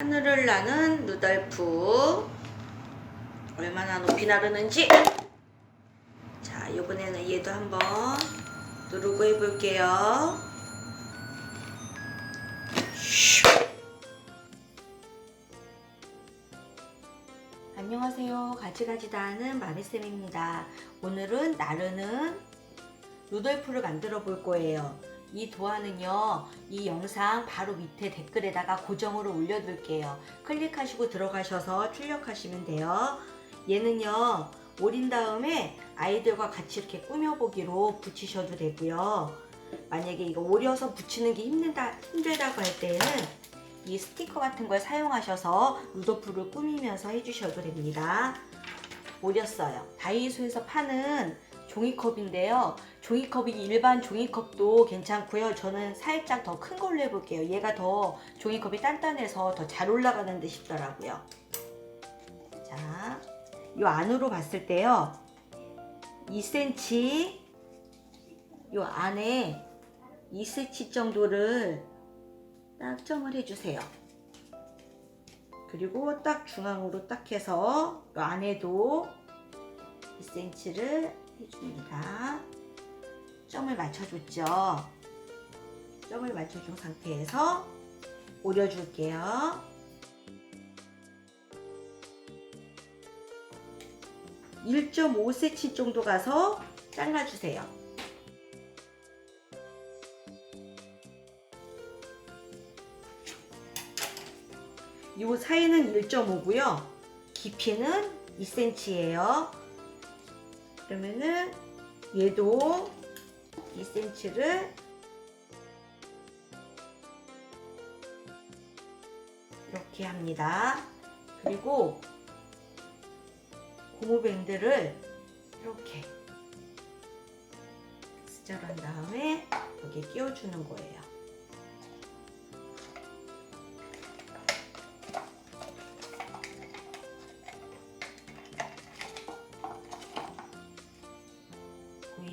하늘을 나는 루돌프. 얼마나 높이 나르는지. 자 이번에는 얘도 한번 누르고 해볼게요. 슉. 안녕하세요. 가지가지다 하는 마미쌤입니다. 오늘은 나르는 루돌프를 만들어 볼 거예요 이 도안은요 이 영상 바로 밑에 댓글에다가 고정으로 올려둘게요. 클릭하시고 들어가셔서 출력하시면 돼요. 얘는요 오린 다음에 아이들과 같이 이렇게 꾸며보기로 붙이셔도 되고요. 만약에 이거 오려서 붙이는 게 힘들다, 힘들다고 할 때는 이 스티커 같은 걸 사용하셔서 루돌프를 꾸미면서 해주셔도 됩니다. 오렸어요. 다이소에서 파는 종이컵인데요. 종이컵이 일반 종이컵도 괜찮고요. 저는 살짝 더 큰 걸로 해볼게요. 얘가 더 종이컵이 단단해서 더 잘 올라가는 듯 싶더라고요. 자, 이 안으로 봤을 때요. 2cm 이 안에 2cm 정도를 딱 점을 해주세요. 그리고 딱 중앙으로 딱 해서 이 안에도 2cm를 해줍니다. 점을 맞춰줬죠. 점을 맞춰준 상태에서 오려줄게요. (1.5cm) 정도 가서 잘라주세요. 요 사이는 1.5고요. 깊이는 2cm예요. 그러면은 얘도 2cm를 이렇게 합니다. 그리고 고무밴드를 이렇게 스절한 다음에 여기 끼워주는 거예요.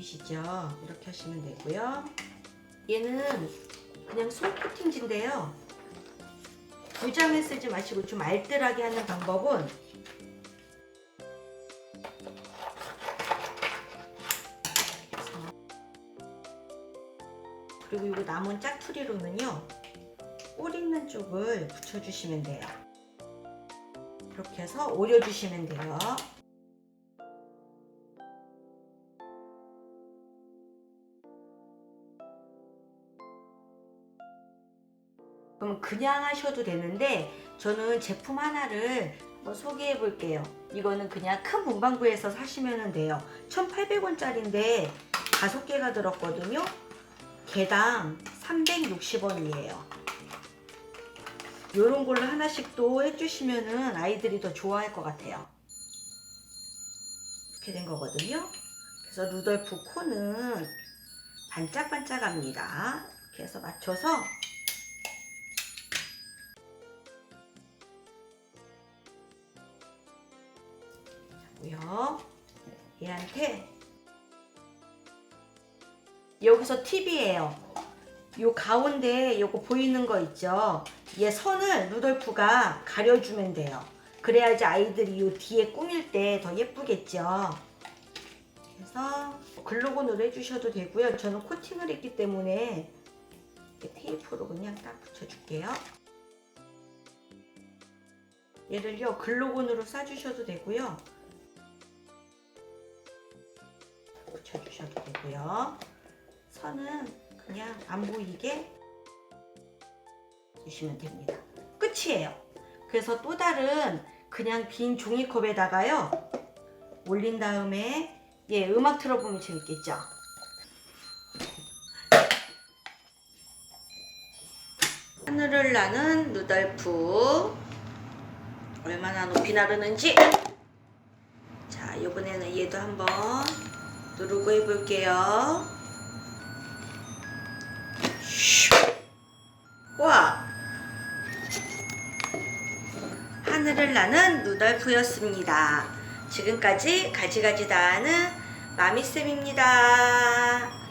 보이시죠? 이렇게 하시면 되고요. 얘는 그냥 손 코팅지인데요. 부장을 쓰지 마시고 좀 알뜰하게 하는 방법은 그리고 이거 남은 짜투리로는요 꼴 있는 쪽을 붙여주시면 돼요. 이렇게 해서 오려주시면 돼요. 그럼 그냥 하셔도 되는데 저는 제품 하나를 소개해 볼게요. 이거는 그냥 큰 문방구에서 사시면 돼요. 1,800원짜리인데 다섯 개가 들었거든요. 개당 360원이에요. 이런 걸로 하나씩 또 해주시면은 아이들이 더 좋아할 것 같아요. 이렇게 된 거거든요. 그래서 루돌프 코는 반짝반짝합니다. 이렇게 해서 맞춰서 고요. 얘한테 여기서 팁이에요. 요 가운데 요거 보이는 거 있죠? 얘 선을 루돌프가 가려주면 돼요. 그래야지 아이들이 요 뒤에 꾸밀 때 더 예쁘겠죠. 그래서 글루건으로 해주셔도 되고요. 저는 코팅을 했기 때문에 테이프로 그냥 딱 붙여줄게요. 얘를요 글루건으로 싸주셔도 되고요. 주셔도 되고요. 선은 그냥 안 보이게 주시면 됩니다. 끝이에요. 그래서 또 다른 그냥 빈 종이컵에다가요 올린 다음에 예 음악 틀어보면 재밌겠죠. 하늘을 나는 루돌프 얼마나 높이 나르는지 자 이번에는 얘도 한번 누르고 해볼게요. 슉. 와! 하늘을 나는 루돌프였습니다. 지금까지 가지가지 다 하는 마미쌤입니다.